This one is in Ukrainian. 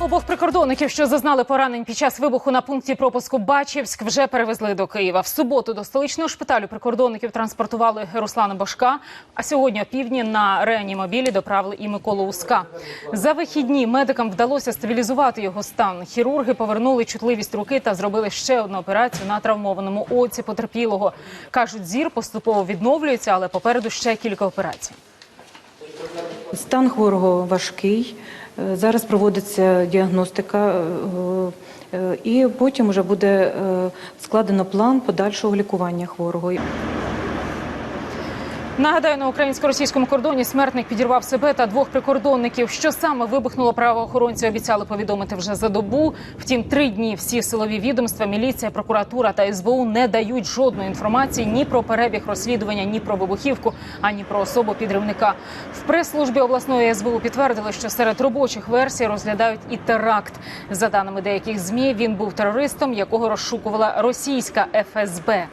Обох прикордонників, що зазнали поранень під час вибуху на пункті пропуску Бачівськ, вже перевезли до Києва. В суботу до столичного шпиталю прикордонників транспортували Руслана Бошка. А сьогодні опівдні на реанімобілі доправили і Миколу Уска. За вихідні медикам вдалося стабілізувати його стан. Хірурги повернули чутливість руки та зробили ще одну операцію на травмованому оці потерпілого. кажуть, зір поступово відновлюється, але попереду ще кілька операцій. Стан хворого важкий. Е, Зараз проводиться діагностика, е, е, і потім вже буде складено план подальшого лікування хворого. Нагадаю, на українсько-російському кордоні смертник підірвав себе та двох прикордонників. Що саме вибухнуло правоохоронці, обіцяли повідомити вже за добу. Втім, три дні всі силові відомства, міліція, прокуратура та СБУ не дають жодної інформації ні про перебіг розслідування, ні про вибухівку, ані про особу підривника. В прес-службі обласної СБУ підтвердили, що серед робочих версій розглядають і теракт. За даними деяких змі, він був терористом, якого розшукувала російська ФСБ.